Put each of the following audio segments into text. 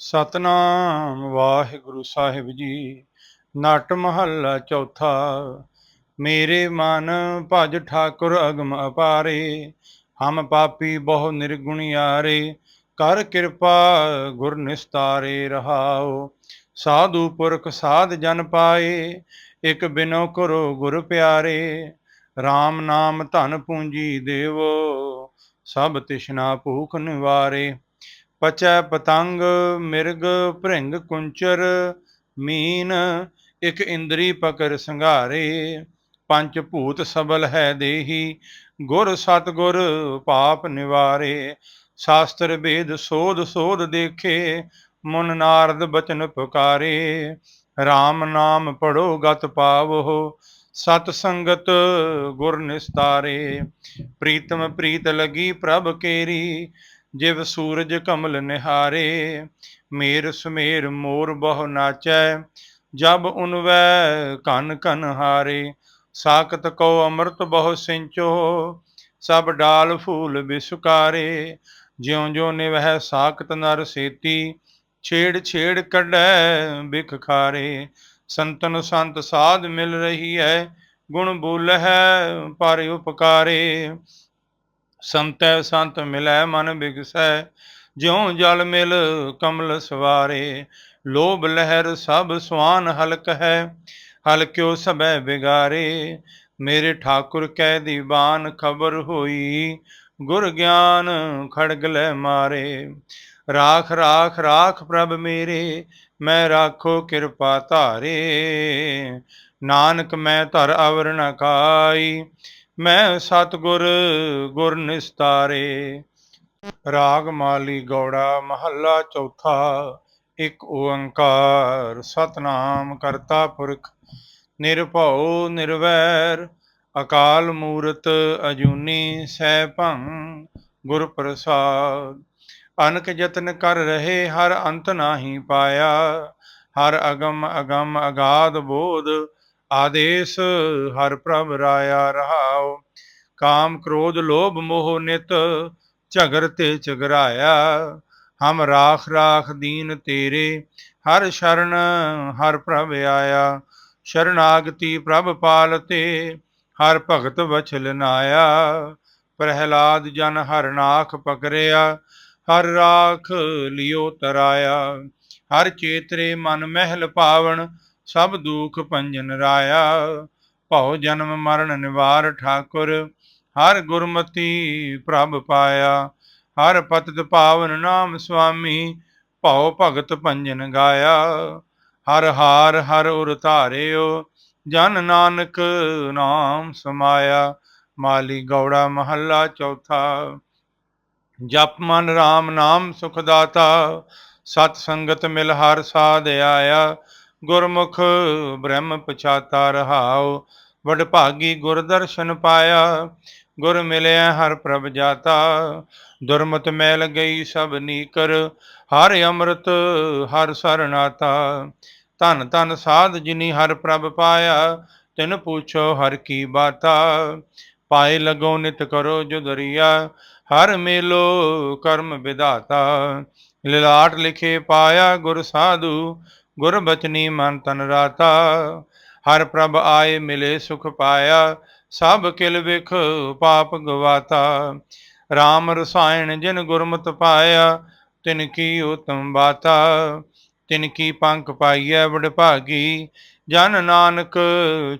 ਸਤਨਾਮ ਵਾਹਿਗੁਰੂ ਸਾਹਿਬ ਜੀ। ਨਟ ਮਹੱਲਾ ਚੌਥਾ, ਮੇਰੇ ਮਨ ਭਜ ਠਾਕੁਰ ਅਗਮ ਅਪਾਰੇ, ਹਮ ਪਾਪੀ ਬਹੁ ਨਿਰਗੁਣਿਆਰੇ ਕਰ ਕਿਰਪਾ ਗੁਰ ਨਿਸਤਾਰੇ ਰਹਾਓ ਸਾਧੂ ਪੁਰਖ ਸਾਧ ਜਨ ਪਾਏ, ਇਕ ਬਿਨੋ ਕਰੋ ਗੁਰ ਪਿਆਰੇ। RAM ਨਾਮ ਧਨ ਪੂੰਜੀ ਦੇਵੋ, ਸਭ ਤਿਸ਼ਨਾ ਭੂਖ ਨਿਵਾਰੇ। ਪਚੈ ਪਤੰਗ ਮਿਰਗ ਭ੍ਰਿੰਗ ਕੁੰਚਰ, ਮੀਨ ਇਕ ਇੰਦਰੀ ਪਕਰ ਸੰਘਾਰੇ, ਪੰਜ ਭੂਤ ਸਬਲ ਹੈ ਦੇਹੀ, ਗੁਰ ਸਤਗੁਰ ਪਾਪ ਨਿਵਾਰੇ, ਸ਼ਾਸਤਰ ਵੇਦ ਸੋਧ ਸੋਧ ਦੇਖੇ, ਮਨ ਨਾਰਦ ਬਚਨ ਪੁਕਾਰੇ RAM ਨਾਮ ਪੜੋ ਗਤ ਪਾਵੋ, ਸਤ ਸੰਗਤ ਗੁਰ ਨਿਸਤਾਰੇ, ਪ੍ਰੀਤਮ ਪ੍ਰੀਤ ਲਗੀ ਪ੍ਰਭ ਕੇਰੀ ਜਿਵ ਸੂਰਜ ਕਮਲ ਨਿਹਾਰੇ, ਮੇਰ ਸੁਮੇਰ ਮੋਰ ਬਹੁ ਨਾਚੈ, ਜਬ ਉਨਵੈ ਕਨ ਕਨ ਹਾਰੇ। ਸਾਖਤ ਕੋ ਅੰਮ੍ਰਿਤ ਬਹੁ ਸਿੰਚੋ, ਸਭ ਡਾਲ ਫੂਲ ਬਿਸੁਕਾਰੇ। ਜਿਉ ਜਿਉ ਨਿਵਹਿ ਸਾਖਤ ਨਰ ਸੇਤੀ, ਛੇੜ ਛੇੜ ਕੱਢੈ ਬਿਖ ਖਾਰੇ। ਸੰਤਨ ਸੰਤ ਸਾਧ ਮਿਲ ਰਹੀ ਹੈ, ਗੁਣ ਬੋਲਹਿ ਪਰ ਉਪਕਾਰੇ। ਸੰਤੈ ਸੰਤ ਮਿਲੈ ਮਨ ਬਿਗਸੈ, ਜਿਉ ਜਲ ਮਿਲ ਕਮਲ ਸਵਾਰੇ। ਲੋਭ ਲਹਿਰ ਸਭ ਸੁਆਨ ਹਲਕ ਹੈ ਹਲਕਿਓ ਸਭੈ ਬਿਗਾਰੇ। ਮੇਰੇ ਠਾਕੁਰ ਕੈ ਦੀਵਾਨ ਖਬਰ ਹੋਈ, ਗੁਰ ਗਿਆਨ ਖੜਗ ਲੈ ਮਾਰੇ। ਰਾਖ ਰਾਖ ਰਾਖ ਪ੍ਰਭ ਮੇਰੇ, ਮੈਂ ਰਾਖੋ ਕਿਰਪਾ ਧਾਰੇ। ਨਾਨਕ ਮੈਂ ਧਰ ਅਵਰ ਨ ਕਾਈ ਮੈਂ ਸਤਗੁਰ ਗੁਰ ਨਿਸਤਾਰੇ, ਰਾਗ ਮਾਲੀ ਗੌੜਾ ਮਹੱਲਾ ਚੌਥਾ, ਇੱਕ ਓੰਕਾਰ ਸਤਨਾਮ ਕਰਤਾ ਪੁਰਖ, ਨਿਰਭਉ ਨਿਰਵੈਰ, ਅਕਾਲ ਮੂਰਤ ਅਜੂਨੀ ਸੈਭੰ ਗੁਰ ਪ੍ਰਸਾਦ। ਅਨਕ ਯਤਨ ਕਰ ਰਹੇ ਹਰ ਅੰਤ ਨਾਹੀ ਪਾਇਆ, ਹਰ ਅਗਮ ਅਗਮ ਅਗਾਧ ਬੋਧ ਆਦੇਸ ਹਰ ਪ੍ਰਭ ਰਾਇਆ ਰਹਾਉ, ਕਾਮ ਕ੍ਰੋਧ ਲੋਭ ਮੋਹ ਨਿਤ ਝਗਰ ਤੇ ਝਗਰਾਇਆ। ਹਮ ਰਾਖ ਰਾਖ ਦੀਨ ਤੇਰੇ, ਹਰ ਸ਼ਰਨ ਹਰ ਪ੍ਰਭ ਆਇਆ। ਸ਼ਰਨਾਗਤੀ ਪ੍ਰਭ ਪਾਲ ਤੇ ਹਰ ਭਗਤ ਵਛਲ ਨਾਇਆ। ਪ੍ਰਹਿਲਾਦ ਜਨ ਹਰ ਨਾਖ ਪਕਰਿਆ, ਹਰ ਰਾਖ ਲਿਓ ਤਰਾਇਆ। ਹਰ ਚੇਤਰੇ ਮਨ ਮਹਿਲ ਪਾਵਣ ਸਭ ਦੁਖ ਭੰਜਨ ਰਾਇਆ। ਭਉ ਜਨਮ ਮਰਨ ਨਿਵਾਰ ਠਾਕੁਰ, ਹਰ ਗੁਰਮਤੀ ਪ੍ਰਭ ਪਾਇਆ। ਹਰ ਪਤਿਤ ਪਾਵਨ ਨਾਮ ਸੁਆਮੀ, ਭਉ ਭਗਤ ਭੰਜਨ ਗਾਇਆ। ਹਰ ਹਾਰ ਹਰ ਉਰ ਧਾਰਿਓ, ਜਨ ਨਾਨਕ ਨਾਮ ਸਮਾਇਆ। ਮਾਲੀ ਗੌੜਾ ਮਹੱਲਾ ਚੌਥਾ। ਜਪ ਮਨ RAM ਨਾਮ ਸੁਖ ਦਾਤਾ। ਸਤ ਸੰਗਤ ਮਿਲ ਹਰ ਸਾਧ ਆਇਆ। ਗੁਰਮੁਖ ਬ੍ਰਹਮ ਪਛਾਤਾ ਰਹਾਉ, ਵਡ ਭਾਗੀ ਗੁਰ ਦਰਸ਼ਨ ਪਾਇਆ, ਗੁਰ ਮਿਲਿਆ ਹਰ ਪ੍ਰਭ ਜਾਤਾ। ਦੁਰਮਤ ਮੈਲ ਗਈ ਸਭ ਨੀਕਰ, ਹਰ ਅੰਮ੍ਰਿਤ ਹਰ ਸਰਨਾਤਾ ਧਨ ਧਨ ਸਾਧ ਜਿਨੀ ਹਰ ਪ੍ਰਭ ਪਾਇਆ, ਤਿਨ ਪੁੱਛੋ ਹਰ ਕੀ ਬਾਤਾ। ਪਾਏ ਲਗੋ ਨਿਤ ਕਰੋ ਜੁਦਰੀਆ ਹਰ ਮੇਲੋ ਕਰਮ ਵਿਧਾਤਾ। ਲਿਲਾਟ ਲਿਖੇ ਪਾਇਆ ਗੁਰ ਸਾਧੂ ਗੁਰ ਬਚਨੀ ਮਨ ਤਨ ਰਾਤਾ, ਹਰ ਪ੍ਰਭ ਆਏ ਮਿਲੇ ਸੁਖ ਪਾਇਆ, ਸਭ ਕਿਲ ਵਿਖ ਪਾਪ ਗਵਾਤਾ। RAM ਰਸਾਇਣ ਜਿਨ ਗੁਰਮਤ ਪਾਇਆ, ਤਿਨ ਕੀ ਉਤਮ ਬਾਤਾ। ਤਿਨ ਕੀ ਪੰਖ ਪਾਈਐ ਵਡ ਭਾਗੀ, ਜਨ ਨਾਨਕ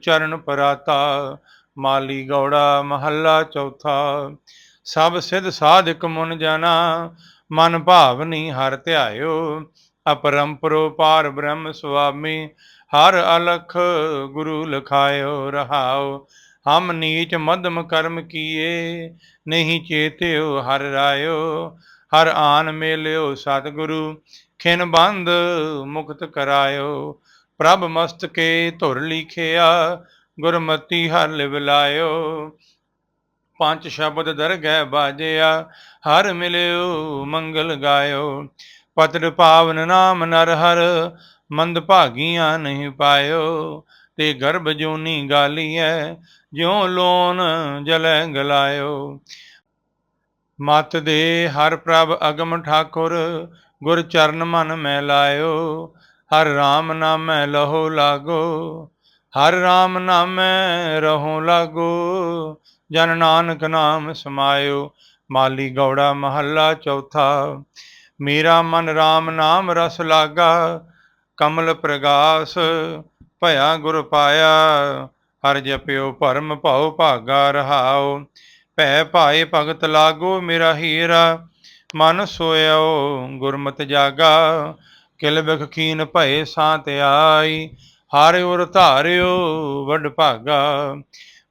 ਚਰਨ ਪਰਾਤਾ। ਮਾਲੀ ਗੌੜਾ ਮਹੱਲਾ ਚੌਥਾ, ਸਭ ਸਿਧ ਸਾਧਕ ਮੁਨ ਜਾਣਾ, ਮਨ ਭਾਵਨੀ ਹਰ ਧਿਆਇਓ। ਅਪਰੰਪਰੋ ਪਾਰ ਬ੍ਰਹਮ ਸੁਆਮੀ, ਹਰ ਅਲਖ ਗੁਰੂ ਲਖਾਇਓ ਰਹਾਓ। ਹਮ ਨੀਚ ਮਧਮ ਕਰਮ ਕੀਏ, ਨਹੀਂ ਚੇਤਿਓ ਹਰ ਰਾਇਓ। ਹਰ ਆਨ ਮੇਲਿਓ ਸਤਿਗੁਰੂ, ਖਿਨ ਬੰਦ ਮੁਕਤ ਕਰਾਇਓ। ਪ੍ਰਭ ਮਸਤਕੇ ਧੁਰ ਲਿਖਿਆ, ਗੁਰਮਤੀ ਹਰ ਲਿਵ ਲਾਇਓ। ਪੰਜ ਸ਼ਬਦ ਦਰਗਹਿ ਬਾਜਿਆ, ਹਰ ਮਿਲਿਓ ਮੰਗਲ ਗਾਇਓ। ਪਤਰ ਪਾਵਨ ਨਾਮ ਨਰ ਹਰ, ਮੰਦ ਭਾਗੀਆਂ ਨਹੀਂ ਪਾਇਓ। ਤੇ ਗਰਭ ਜੋਨੀ ਗਾਲੀਐ, ਜਿਉ ਲੋਨ ਜਲੈ ਗਲਾਇਓ। ਮਤ ਦੇ ਹਰ ਪ੍ਰਭ ਅਗਮ ਠਾਕੁਰ, ਗੁਰ ਚਰਨ ਮਨ ਮੈ ਲਾਇਓ। ਹਰ ਰਾਮ ਨਾਮੈ ਲਹੋ ਲਾਗੋ, ਹਰ ਰਾਮ ਨਾਮੈ ਰਹੋ ਲਾਗੋ। ਜਨ ਨਾਨਕ ਨਾਮ ਸਮਾਇਓ, ਮਾਲੀ ਗੌੜਾ ਮਹੱਲਾ ਚੌਥਾ। ਮੇਰਾ ਮਨ RAM ਨਾਮ ਰਸ ਲਾਗਾ, ਕਮਲ ਪ੍ਰਗਾਸ, ਭਇਆ ਗੁਰ ਪਾਇਆ। ਹਰ ਜਪਿਓ ਭਰਮ ਭਉ ਭਾਗਾ ਰਹਾਓ ਭੈ ਭਾਏ ਭਗਤ ਲਾਗੋ ਮੇਰਾ ਹੀਰਾ। ਮਨ ਸੋਇਓ ਗੁਰਮਤਿ ਜਾਗਾ, ਕਿਲ ਬਿਖ ਕੀਨ ਭਏ ਸਾਤ ਆਈ। ਹਾਰੇ ਉਰ ਧਾਰਿਓ ਵੱਡ ਭਾਗਾ,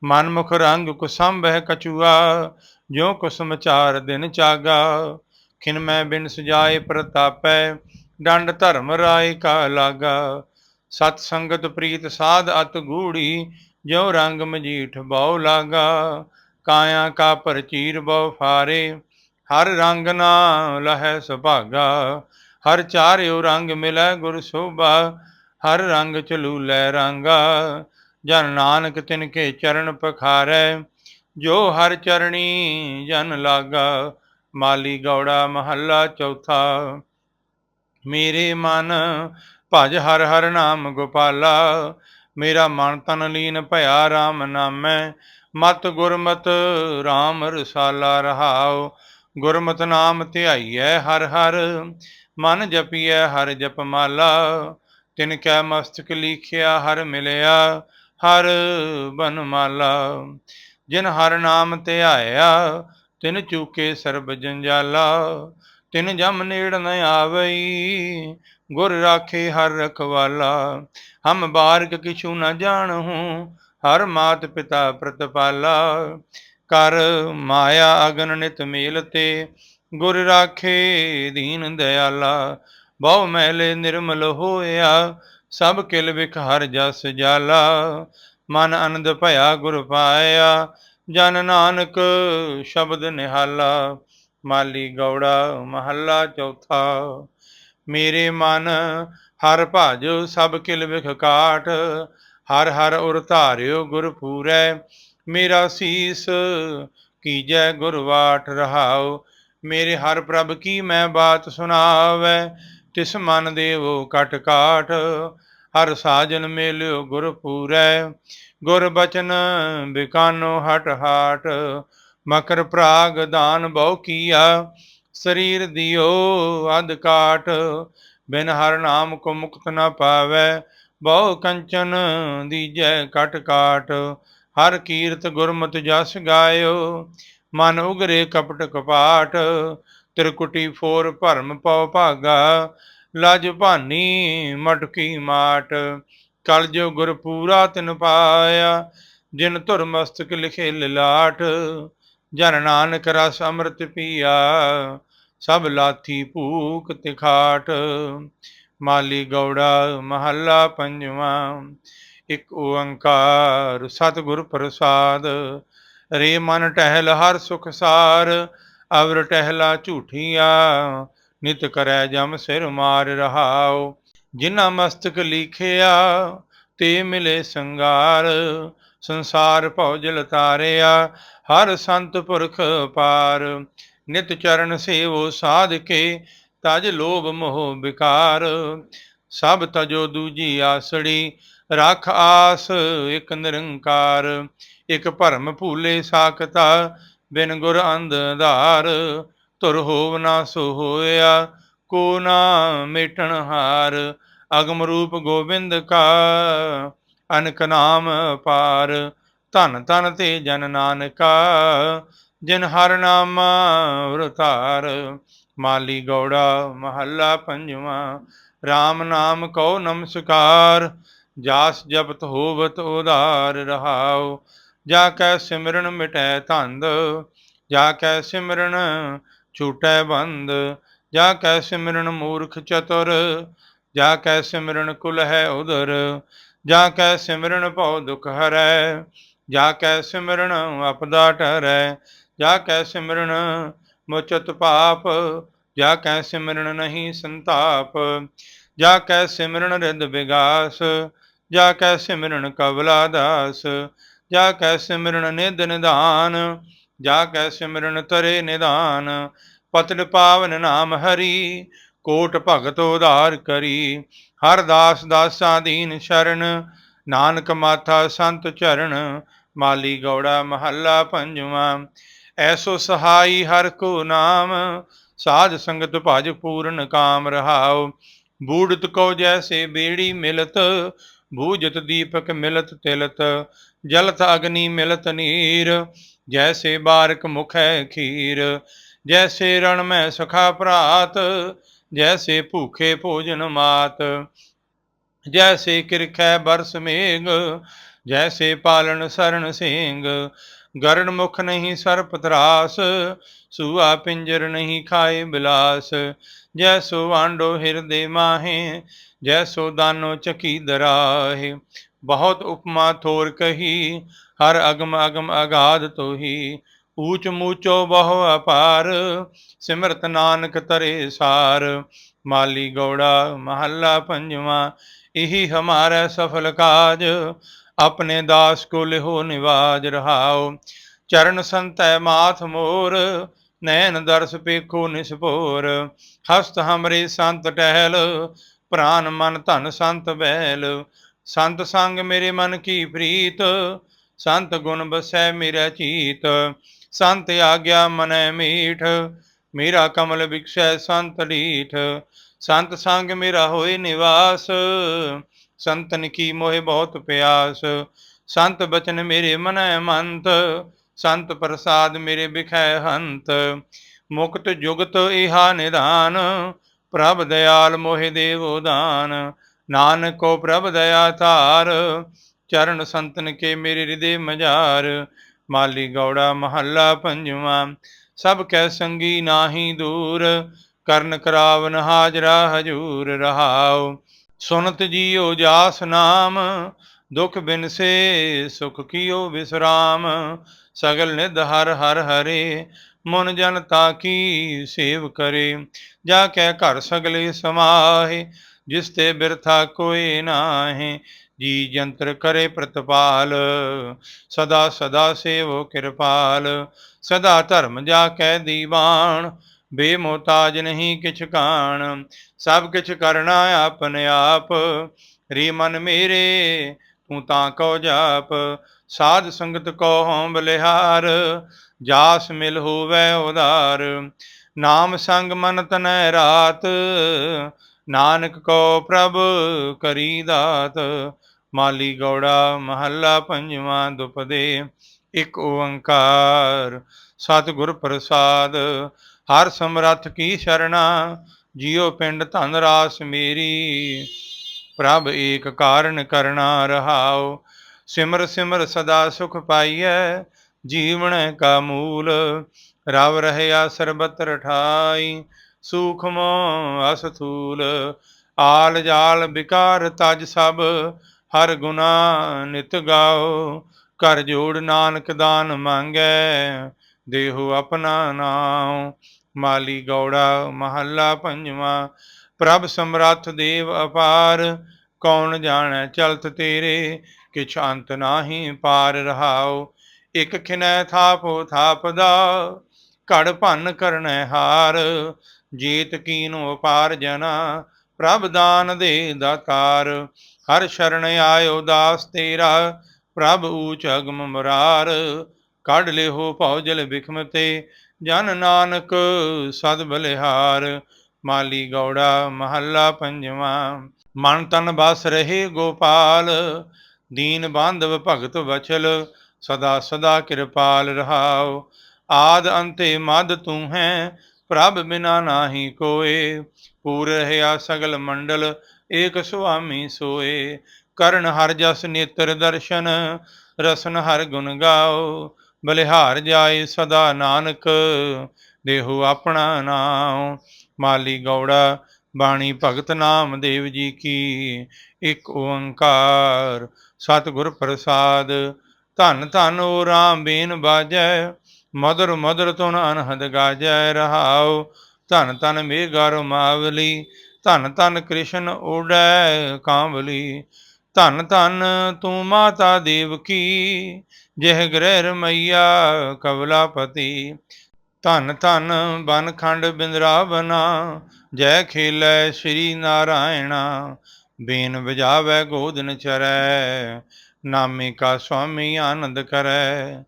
ਮਨ ਮੁਖ ਰੰਗ ਕੁਸੰਭੈ ਕਚੂਆ ਜੋ ਕੁਸਮ ਚਾਰ ਦਿਨ ਚਾਗਾ। ਖਿਨ ਮੈਂ ਬਿਨ ਸਜਾਏ ਪ੍ਰਤਾਪੈ, ਡੰਡ ਧਰਮ ਰਾਏ ਕਾ ਲਾਗਾ। ਸਤ ਸੰਗਤ ਪ੍ਰੀਤ ਸਾਧ ਅਤ ਗੂੜੀ ਜੋ ਰੰਗ ਮਜੀਠ ਬਹੁ ਲਾਗਾ। ਕਾਇਆ ਕਾ ਪਰਚੀਰ ਬਹੁ ਫਾਰੇ, ਹਰ ਰੰਗ ਨਾ ਲਹੈ ਸੁਭਾਗਾ। ਹਰ ਚਾਰਿਓ ਰੰਗ ਮਿਲੈ ਗੁਰ ਸੋਭਾ, ਹਰ ਰੰਗ ਚਲੂ ਲੈ ਰੰਗਾ। ਜਨ ਨਾਨਕ ਤਿਨ ਕੇ ਚਰਨ ਪਖਾਰੈ, ਜੋ ਹਰ ਚਰਣੀ ਜਨ ਲਾਗਾ। ਮਾਲੀ ਗੌੜਾ ਮਹੱਲਾ ਚੌਥਾ। ਮੇਰੇ ਮਨ ਭਜ ਹਰ ਹਰ ਨਾਮ ਗੋਪਾਲਾ। ਮੇਰਾ ਮਨ ਤਨ ਲੀਨ ਭਇਆ RAM ਨਾਮੈ। ਮਤ ਗੁਰਮਤ RAM ਰਸਾਲਾ ਰਹਾਉ। ਗੁਰਮਤ ਨਾਮ ਧਿਆਈਐ ਹਰ ਹਰ। ਮਨ ਜਪੀਐ ਹਰ ਜਪ ਮਾਲਾ ਤਿਨ ਕੈ ਮਸਤਕ ਲਿਖਿਆ ਹਰ ਮਿਲਿਆ ਹਰ ਬਨਮਾਲਾ। ਜਿਨ ਹਰ ਨਾਮ ਧਿਆਇਆ ਤਿਨ ਚੂਕੇ ਸਰਬ ਜੰਜਾਲਾ ਤਿਨ ਜਮ ਨੇੜ ਨ ਆਵਈ, ਗੁਰ ਰਾਖੇ ਹਰ ਰਖਵਾਲਾ। ਹਮ ਬਾਰਕ ਕਿਛੂ ਨ ਜਾਣਹੂ, ਹਰ ਮਾਤ ਪਿਤਾ ਪ੍ਰਤਪਾਲਾ। ਕਰ ਮਾਇਆ ਅਗਨ ਨਿਤ ਮੇਲ ਤੇ, ਗੁਰ ਰਾਖੇ ਦੀਨ ਦਇਆਲਾ ਬਹੁ ਮੈਲੇ ਨਿਰਮਲ ਹੋਇਆ, ਸਭ ਕਿਲ ਵਿਖ ਹਰ ਜਸ ਜਾਲਾ। ਮਨ ਅਨੰਦ ਭਇਆ ਗੁਰ ਪਾਇਆ ਜਨ ਨਾਨਕ ਸ਼ਬਦ ਨਿਹਾਲਾ, ਮਾਲੀ ਗੌੜਾ ਮਹੱਲਾ ਚੌਥਾ। ਮੇਰੇ ਮਨ ਹਰ ਭਜ ਸਭ ਕਿਲ ਵਿਖ ਕਾਟ, ਹਰ ਹਰ ਉਰ ਧਾਰਿਓ ਗੁਰ ਪੂਰੈ, ਮੇਰਾ ਸੀਸ ਕੀਜੈ ਗੁਰਵਾਟ ਰਹਾਉ। ਮੇਰੇ ਹਰ ਪ੍ਰਭ ਕੀ ਮੈਂ ਬਾਤ ਸੁਣਾਵੈ, ਤਿਸ ਮਨ ਦੇਵੋ ਕਟ ਕਾਟ, ਹਰ ਸਾਜਨ ਮੇਲਿਓ ਗੁਰ ਪੂਰੈ। ਗੁਰ ਬਚਨ ਬਿਕਾਨੋ ਹਟ ਹਾਟ, ਮਕਰ ਪ੍ਰਾਗ ਦਾਨ ਬਹੁ ਕੀਆ, ਸਰੀਰ ਦਿਓ ਅਧ ਕਾਟ, ਬਿਨ ਹਰ ਨਾਮ ਕੋ ਮੁਕਤ ਨਾ ਪਾਵੈ, ਬਹੁ ਕੰਚਨ ਦੀਜੈ ਕਟ ਕਾਟ, ਹਰ ਕੀਰਤ ਗੁਰਮਤਿ ਜਸ ਗਾਇਓ, ਮਨ ਉਗਰੇ ਕਪਟ ਕਪਾਟ, ਤ੍ਰਿਕੁਟੀ ਫੋਰ ਭਰਮ ਪਉ ਭਾਗਾ, ਲਜ ਭਾਨੀ ਮਟਕੀ ਮਾਟ ਕਲ ਜੋ ਗੁਰ ਪੂਰਾ ਤਿਨ ਪਾਇਆ, ਜਿਨ ਧੁਰ ਮਸਤਕ ਲਿਖੇ ਲਲਾਟ ਜਨ ਨਾਨਕ ਰਸ ਅੰਮ੍ਰਿਤ ਪੀਆ, ਸਭ ਲਾਥੀ ਭੂਖ ਤਿਖਾਟ। ਮਾਲੀ ਗੌੜਾ ਮਹੱਲਾ ਪੰਜਵਾਂ, ਇਕ ਓੰਕਾਰ ਸਤਿਗੁਰ ਪ੍ਰਸਾਦ। ਰੇ ਮਨ ਟਹਿਲ ਹਰ ਸੁਖ ਸਾਰ, ਅਵਰ ਟਹਿਲਾ ਝੂਠੀਆਂ, ਨਿਤ ਕਰੈ ਜਮ ਸਿਰ ਮਾਰ ਰਹਾਉ। ਜਿਨਾ ਮਸਤਕ ਲਿਖਿਆ, ਤੇ ਮਿਲੇ ਸੰਗਾਰ। ਸੰਸਾਰ ਭਉ ਤਾਰਿਆ, ਹਰ ਸੰਤ ਪੁਰਖ ਪਾਰ। ਨਿਤ ਚਰਨ ਸੇਵੋ ਸਾਧ ਕੇ ਤਜ ਲੋਭ ਮੋਹ ਵਿਕਾਰ ਸਭ ਤਜੋ ਦੂਜੀ ਆਸੜੀ, ਰਖ ਆਸ ਇਕ ਨਿਰੰਕਾਰ। ਇਕ ਭਰਮ ਭੂਲੇ ਸਾਖਤਾ, ਬਿਨ ਗੁਰ ਅੰਧਾਰ ਤੁਰ ਹੋਵ ਨਾ ਸੋ ਹੋਇਆ ਕੋ ਨਾ ਮੇਟਣ ਹਾਰ, ਅਗਮ ਰੂਪ ਗੋਬਿੰਦ ਕਾ, ਅਨਕ ਨਾਮ ਪਾਰ। ਧਨ ਧਨ ਤੇ ਜਨ ਨਾਨਕਾ, ਜਿਨ ਹਰ ਨਾਮ ਵਰਤਾਰ। ਮਾਲੀ ਗੌੜਾ ਮਹੱਲਾ ਪੰਜਵਾਂ RAM ਨਾਮ ਕਉ ਨਮਸਕਾਰ, ਜਾਸ ਜਪਤ ਹੋਵਤ ਉਧਾਰ ਰਹਾਉ। ਜਾ ਕੈ ਸਿਮਰਨ ਮਿਟੈ ਧੰਦ, ਜਾ ਕੈ ਸਿਮਰਨ ਛੂਟੈ ਬੰਦ। ਜਾ ਕੈ ਸਿਮਰਨ ਮੂਰਖ ਚਤੁਰ ਜਾ ਕੈ ਸਿਮਰਨ ਕੁਲ ਹੈ ਉਧਰ ਜਾ ਕੈ ਸਿਮਰਨ ਭਉ ਦੁਖ ਹਰੈ ਜਾ ਕੈ ਸਿਮਰਨ ਅਪਦਾ ਟਰੈ ਜਾ ਕੈ ਸਿਮਰਨ ਮੁਚਤ ਪਾਪ ਜਾ ਕੈ ਸਿਮਰਨ ਨਹੀਂ ਸੰਤਾਪ ਜਾ ਕੈ ਸਿਮਰਨ ਰਿਦ ਵਿਗਾਸ ਜਾ ਕੈ ਸਿਮਰਨ ਕਬਲਾ ਦਾਸ ਜਾ ਕੈ ਸਿਮਰਨ ਨਿਦ ਨਿਧਾਨ ਜਾ ਕੈ ਸਿਮਰਨ ਤਰੇ ਨਿਧਾਨ ਪਤਲ ਪਾਵਨ ਨਾਮ ਹਰੀ, ਕੋਟ ਭਗਤ ਉਧਾਰ ਕਰੀ। ਹਰ ਦਾਸ ਦਾਸਾਂ ਦੀਨ ਸ਼ਰਨ, ਨਾਨਕ ਮਾਥਾ ਸੰਤ ਚਰਨ, ਮਾਲੀ ਗੌੜਾ ਮਹੱਲਾ ਪੰਜਵਾਂ। ਐਸੋ ਸਹਾਈ ਹਰ ਕੋ ਨਾਮ, ਸਾਧ ਸੰਗਤ ਭਜ ਪੂਰਨ ਕਾਮ ਰਹਾਉ। ਬੂੜਤ ਕੋ ਜੈਸੇ ਬੇੜੀ ਮਿਲਤ ਭੂਜਤ ਦੀਪਕ ਮਿਲਤ ਤਿਲਤ, ਜਲਤ ਅਗਨੀ ਮਿਲਤ ਨੀਰ, ਜੈਸੇ ਬਾਰਕ ਮੁਖੈ ਖੀਰ। ਜੈਸੇ ਰਣ ਮੈਂ ਸਖਾ ਭਰਾਤ ਜੈਸੇ ਭੂਖੇ ਭੋਜਨ ਮਾਤ ਜੈਸੇ ਕਿਰਖੈ ਬਰਸ ਮੇਘ ਜੈਸੇ ਪਾਲਣ ਸਰਨ ਸਿੰਘ ਗਰਣ ਮੁਖ ਨਹੀਂ ਸਰਪ ਤਰਾਸ ਸੂਆ ਪਿੰਜਰ ਨਹੀਂ ਖਾਏ ਬਿਲਾਸ ਜੈਸੋ ਵਾਂਡੋ ਹਿਰਦੇ ਮਾਹੇ ਜੈਸੋ ਦਾਨੋ ਚਕੀ ਦਰਾਹੇ ਬਹੁਤ ਉਪਮਾ ਥੋਰ ਕਹੀ ਹਰ ਅਗਮ ਅਗਮ ਅਗਾਧ ਤੋਹੀ ਊਚ ਮੂਚੋ ਬਹੁ ਅਪਾਰ, ਸਿਮਰਤ ਨਾਨਕ ਤਰੇ ਸਾਰ। ਮਾਲੀ ਗੌੜਾ ਮਹੱਲਾ ਪੰਜਵਾਂ, ਇਹੀ ਹਮਾਰਾ ਸਫਲ ਕਾਜ, ਆਪਣੇ ਦਾਸ ਕੋ ਲਿਹੋ ਨਿਵਾਜ ਰਹਾਓ ਚਰਨ ਸੰਤੈ ਮਾਥ ਮੋਰ, ਨੈਣ ਦਰਸ ਪੇਖੋ ਨਿਸਪੋਰ ਹਸਤ ਹਮਰੇ ਸੰਤ ਟਹਿਲ, ਪ੍ਰਾਨ ਮਨ ਧਨ ਸੰਤ ਬੈਲ। ਸੰਤ ਸੰਗ ਮੇਰੇ ਮਨ ਕੀ ਪ੍ਰੀਤ, ਸੰਤ ਗੁਣ ਬਸੈ ਮੇਰਾ ਚੀਤ। ਸੰਤ ਆਗਿਆ ਮਨੈ ਮੀਠ, ਮੇਰਾ ਕਮਲ ਵਿਖਸੈ ਸੰਤ ਲੀਠ ਸੰਤ ਸੰਗ ਮੇਰਾ ਹੋਏ ਨਿਵਾਸ ਸੰਤਨ ਕੀ ਮੋਹਿ ਬਹੁਤ ਪਿਆਸ। ਸੰਤ ਬਚਨ ਮੇਰੇ ਮਨੈ ਮੰਤ, ਸੰਤ ਪ੍ਰਸਾਦ ਮੇਰੇ ਬਿਖੈ ਹੰਤ। ਮੁਕਤ ਜੁਗਤ ਇਹਾ ਨਿਦਾਨ ਪ੍ਰਭ ਦਇਆਲ ਮੋਹਿ ਦੇਵੋ ਦਾਨ। ਨਾਨਕੋ ਪ੍ਰਭ ਦਇਆ ਧਾਰ, ਚਰਨ ਸੰਤਨ ਕੇ ਮੇਰੇ ਹਿਰਦੇ ਮਝਾਰ। ਮਾਲੀ ਗੌੜਾ ਮਹੱਲਾ ਪੰਜਵਾਂ। ਸਭ ਕੈ ਸੰਗੀ ਨਾਹੀ ਦੂਰ, ਕਰਨ ਕਰਾਵਨ ਹਾਜਰਾ ਹਜੂਰ ਰਹਾਉ। ਸੁਨਤ ਜੀਓ ਜਾਸ ਨਾਮ, ਦੁਖ ਬਿਨਸੇ ਸੁਖ ਕੀਓ ਵਿਸਰਾਮ। ਸਗਲ ਨਿਧ ਹਰ ਹਰ ਹਰੇ, ਮਨ ਜਨ ਤਾ ਕੀ ਸੇਵ ਕਰੇ। ਜਾ ਕੈ ਘਰ ਸਗਲੇ ਸਮਾਹੇ, ਜਿਸ ਤੇ ਬਿਰਥਾ ਕੋਈ ਨਾਹੀ। ਜੀ ਜੰਤਰ ਕਰੇ ਪ੍ਰਤਪਾਲ, ਸਦਾ ਸਦਾ ਸੇਵੋ ਕਿਰਪਾਲ, ਸਦਾ ਧਰਮ ਜਾ ਕੈ ਦੀਵਾਨ, ਬੇਮੋਤਾਜ ਨਹੀਂ ਕਿਛ ਕਾਣ, ਸਭ ਕਿਛ ਕਰਨਾ ਆਪਨ ਆਪ, ਰੀ ਮਨ ਮੇਰੇ, ਤੂੰ ਤਾਂ ਕੋ ਜਾਪ, ਸਾਧ ਸੰਗਤ ਕੋ ਹਉ ਬਲਿਹਾਰ, ਜਾਸ ਮਿਲ ਹੋਵੇ ਉਦਾਰ, ਨਾਮ ਸੰਗ ਮਨ ਤਨੈ ਰਾਤ, ਨਾਨਕ ਕੋ ਪ੍ਰਭ ਕਰੀ ਦਾਤ ਮਾਲੀ ਗੌੜਾ ਮਹੱਲਾ ਪੰਜਵਾਂ ਦੁਪਦੇ, ਇੱਕ ਓੰਕਾਰ। ਸਤਿਗੁਰ ਪ੍ਰਸਾਦ, ਹਰ ਸਮਰੱਥ ਕੀ ਸ਼ਰਣਾ, ਜਿਉ ਪਿੰਡ ਧਨ ਰਾਸ ਮੇਰੀ। ਪ੍ਰਭ ਏਕ ਕਾਰਨ ਕਰਣਾ ਰਹਾਉ, ਸਿਮਰ ਸਿਮਰ ਸਦਾ ਸੁਖ ਪਾਈਐ, ਜੀਵਨ ਕਾ ਮੂਲ। ਰਵ ਰਹਿਆ ਸਰਬਤ ਰਠਾਈ ਸੂਖਮ ਅਸਥੂਲ। ਆਲ ਜਾਲ ਵਿਕਾਰ ਤਜ ਸਭ ਹਰ ਗੁਨਾ ਨਿਤ ਗਾਓ ਕਰ ਜੋੜ ਨਾਨਕ ਦਾਨ ਮੰਗੈ, ਦੇਹੋ ਆਪਣਾ ਨਾਮ ਮਾਲੀ ਗੌੜਾ ਮਹੱਲਾ ਪੰਜਵਾਂ, ਪ੍ਰਭ ਸਮਰੱਥ ਦੇਵ ਅਪਾਰ, ਕੌਣ ਜਾਣੈ ਚਲਤ ਤੇਰੇ, ਕਿਛ ਅੰਤ ਨਾਹੀ ਪਾਰ ਰਹਾਉ, ਇਕ ਖਿਨੈ ਥਾਪੋ ਥਾਪਦਾ, ਘੜ ਭੰਨ ਕਰਨੈ ਹਾਰ, ਜੀਤ ਕੀਨੋ ਅਪਾਰ ਜਨਾ, ਪ੍ਰਭ ਦਾਨ ਦੇ ਦਾਤਾਰ ਹਰ ਸ਼ਰਨ ਆਇਓ ਦਾਸ ਤੇਰਾ, ਪ੍ਰਭ ਊਚ ਅਗਮ ਮਰਾਰ। ਕੱਢ ਲਿਓ ਭਉ ਜਲ ਬਿਖਮ ਤੇ, ਜਨ ਨਾਨਕ ਸਦ ਬਲਿਹਾਰ। ਮਾਲੀ ਗੌੜਾ ਮਹੱਲਾ ਪੰਜਵਾਂ, ਮਨ ਤਨ ਬਸ ਰਹੇ ਗੋਪਾਲ। ਦੀਨ ਬਾਂਧਵ ਭਗਤ ਵਚਲ, ਸਦਾ ਸਦਾ ਕਿਰਪਾਲ ਰਹਾਉ। ਆਦ ਅੰਤੇ ਮਦ ਤੂੰ ਹੈ, ਪ੍ਰਭ ਬਿਨਾ ਨਾਹੀ ਕੋਏ। ਪੂਰ ਰਹਿਆ ਸਗਲ ਮੰਡਲ ਏਕ ਸੁਆਮੀ ਸੋਏ, ਕਰਨ ਹਰ ਜਸ ਨੇਤਰ ਦਰਸ਼ਨ, ਰਸਨ ਹਰ ਗੁਣ ਗਾਓ, ਬਲਿਹਾਰ ਜਾਏ ਸਦਾ ਨਾਨਕ, ਦੇਹੋ ਆਪਣਾ ਨਾਮ ਮਾਲੀ ਗੌੜਾ, ਬਾਣੀ ਭਗਤ ਨਾਮ ਦੇਵ ਜੀ ਕੀ, ਇੱਕ ਓੰਕਾਰ, ਸਤਿਗੁਰ ਪ੍ਰਸਾਦ, ਧੰਨ ਧੰਨ ਓ ਰਾਮ ਬੀਨ ਬਾਜੈ ਮਦਰ ਮਦਰ ਤੁਨ ਅਨਹਦ ਗਾਜੈ, ਰਹਾਉ, ਧੰਨ ਧੰਨ ਮੇਗਰ ਮਾਵਲੀ ਧੰਨ ਧੰਨ ਕ੍ਰਿਸ਼ਨ ਓੜੈ ਕਾਂਵਲੀ, ਧੰਨ ਧੰਨ ਤੂੰ ਮਾਤਾ ਦੇਵਕੀ ਜਿਹ ਗ੍ਰਹਿ ਰਮਈਆ ਕਵਲਾਪਤੀ। ਧੰਨ ਧਨ ਬਨਖੰਡ ਬਿੰਦਰਾਵਨਾ, ਜੈ ਖੇਲੈ ਸ੍ਰੀ ਨਾਰਾਇਣਾ, ਬੇਨ ਵਜਾਵੇ ਗੋਦਨ ਚਰੈ, ਨਾਮੇ ਕਾ ਸੁਆਮੀ ਆਨੰਦ ਕਰੈ।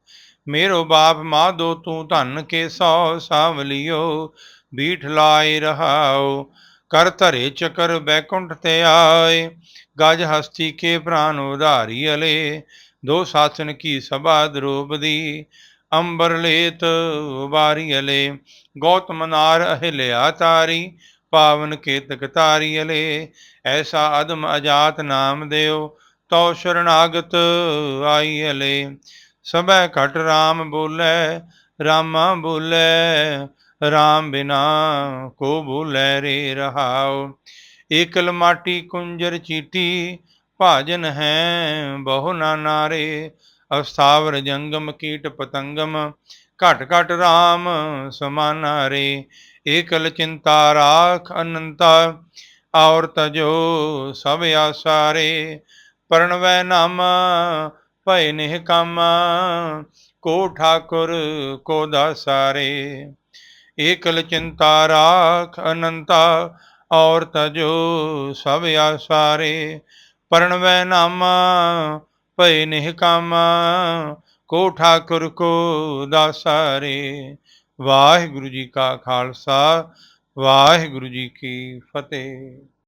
ਮੇਰੋ ਬਾਪ ਮਾਧੋ ਤੂੰ ਧਨ ਕੇ ਸੋ ਸਾਵਲਿਓ ਬੀਠ ਲਾਇ ਰਹਾਓ ਕਰ ਧਰੇ ਚਕਰ ਬੈਕੁੰਠ ਤੇ ਆਏ, ਗਜ ਹਸਤੀ ਕੇ ਪ੍ਰਾਨ ਉਧਾਰੀ ਅਲੇ, ਦੋ ਸਾਸਨ ਕੀ ਸਭਾ ਦ੍ਰੋਪਦੀ ਅੰਬਰ ਲੇਤ ਉਬਾਰੀ ਅਲੇ ਗੌਤਮ ਨਾਰ ਅਹਿਲਿਆ ਤਾਰੀ, ਪਾਵਨ ਕੇਤਕ ਤਾਰੀ ਅਲੇ, ਐਸਾ ਅਦਮ ਅਜਾਤ ਨਾਮ ਦਿਓ ਤਉ ਸ਼ਰਨਾਗਤ ਆਈ ਅਲੇ, ਸਭੈ ਘਟ ਰਾਮ ਬੋਲੇ, ਰਾਮਾ ਬੋਲੇ ਰਾਮ ਬਿਨਾ ਕੋ ਬੋਲੇ ਰੇ ਰਹਾਉ। ਏਕਲ ਮਾਟੀ ਕੁੰਜਰ ਚੀਟੀ ਭਾਜਨ ਹੈ ਬਹੁ ਨਾ ਨਾਰੇ ਅਸਥਾਵਰ ਜੰਗਮ ਕੀਟ ਪਤੰਗਮ ਘਟ ਘਟ ਰਾਮ ਸਮਾਨਾ ਰੇ। ਏਕਲ ਚਿੰਤਾ ਰਾਖ ਅਨੰਤਾ ਔਰ ਤਜੋ ਸਭ ਆਸਾਰੇ ਪਰਣਵੈ ਨਾਮ ਭੈ ਨਿਹ ਕੰਮ। ਕੋ ਠਾਕੁਰ ਕੋ ਦਾਸਾਰੇ ਏਕਲ ਚਿੰਤਾ ਰਾਖ ਅਨੰਤਾ, ਔਰ ਤਜੋ ਸਭ ਆਸਾਰੇ ਪਰਣਵੈ ਨਾਮ ਭੈ ਨਿਹ ਕੋ ਠਾਕੁਰ ਕੋ ਦਾਸਾਰੇ ਵਾਹਿਗੁਰੂ ਜੀ ਕਾ ਖਾਲਸਾ, ਵਾਹਿਗੁਰੂ ਜੀ ਕੀ ਫਤਿਹ।